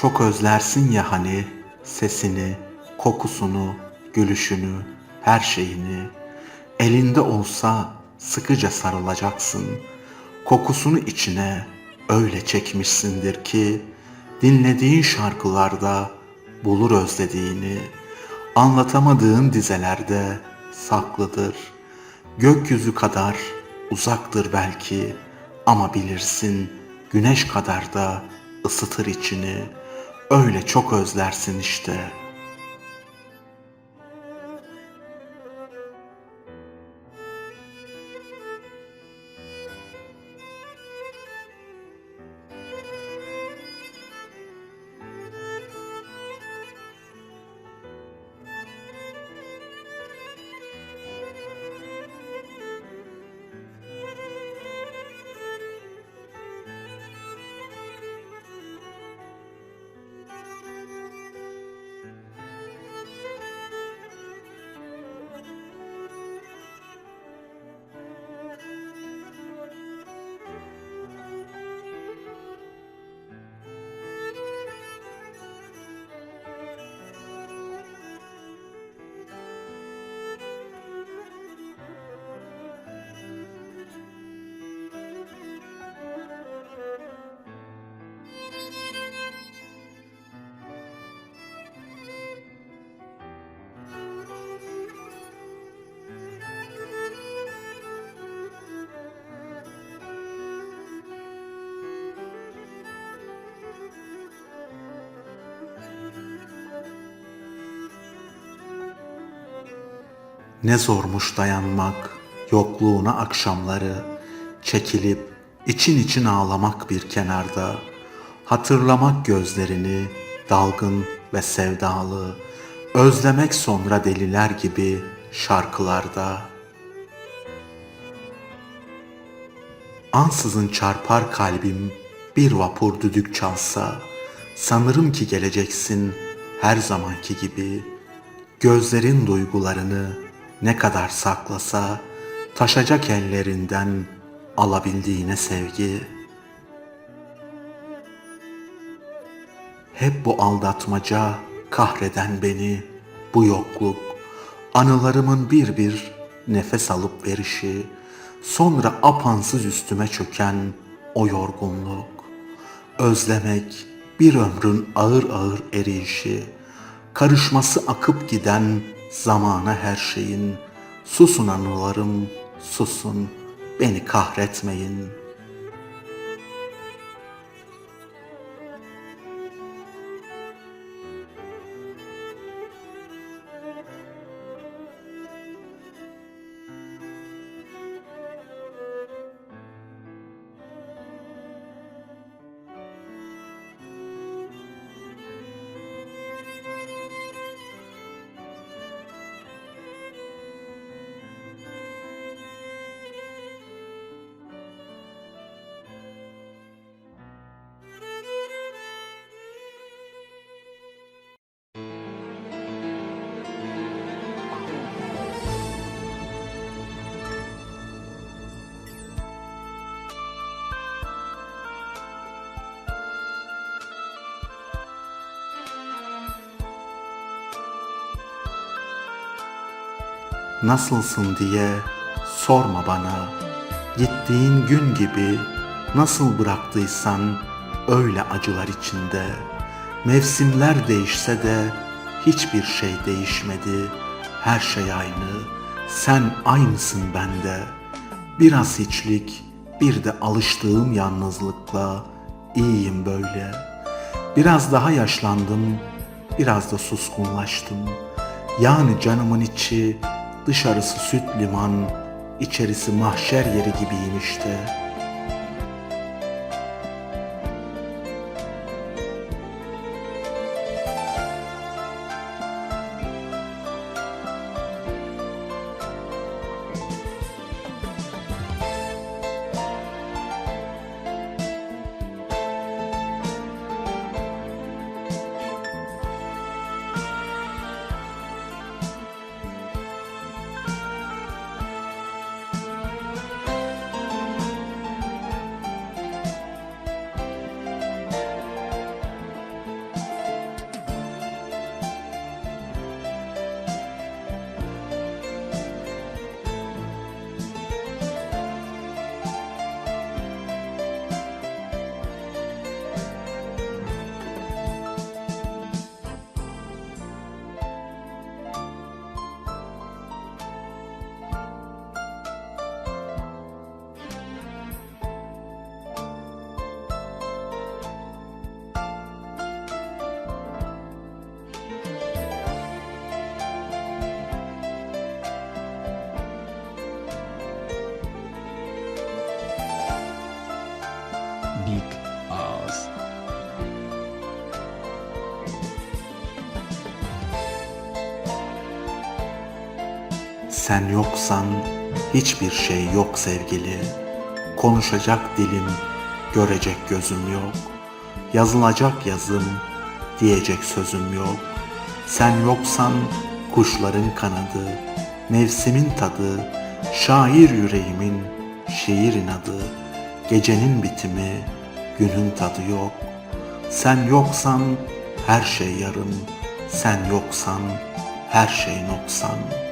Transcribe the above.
Çok özlersin ya hani sesini, kokusunu, gülüşünü, her şeyini. Elinde olsa sıkıca sarılacaksın. Kokusunu içine öyle çekmişsindir ki dinlediğin şarkılarda bulur özlediğini. Anlatamadığın dizelerde saklıdır. Gökyüzü kadar uzaktır belki ama bilirsin güneş kadar da ısıtır içini. Öyle çok özlersin işte. Ne zormuş dayanmak yokluğuna akşamları, çekilip için için ağlamak bir kenarda, hatırlamak gözlerini dalgın ve sevdalı, özlemek sonra deliler gibi şarkılarda. Ansızın çarpar kalbim bir vapur düdük çalsa, sanırım ki geleceksin her zamanki gibi. Gözlerin duygularını ne kadar saklasa, taşacak ellerinden alabildiğine sevgi. Hep bu aldatmaca kahreden beni, bu yokluk, anılarımın bir bir nefes alıp verişi, sonra apansız üstüme çöken o yorgunluk, özlemek, bir ömrün ağır ağır eriyişi, karışması akıp giden zamana her şeyin, susun anılarım, susun, beni kahretmeyin.'' Nasılsın diye sorma bana. Gittiğin gün gibi nasıl bıraktıysan öyle acılar içinde. Mevsimler değişse de hiçbir şey değişmedi. Her şey aynı. Sen aynısın bende. Biraz hiçlik, bir de alıştığım yalnızlıkla iyiyim böyle. Biraz daha yaşlandım, biraz da suskunlaştım. Yani canımın içi Dışarısı süt liman, içerisi mahşer yeri Musik aus. Sen yoksan hiçbir şey yok sevgili. Konuşacak dilim, görecek gözüm yok. Yazılacak yazım, diyecek sözüm yok. Sen yoksan kuşların kanadı, mevsimin tadı, şair yüreğimin şiir inadı, gecenin bitimi, günün tadı yok. Sen yoksan her şey yarım, sen yoksan her şey noksan.''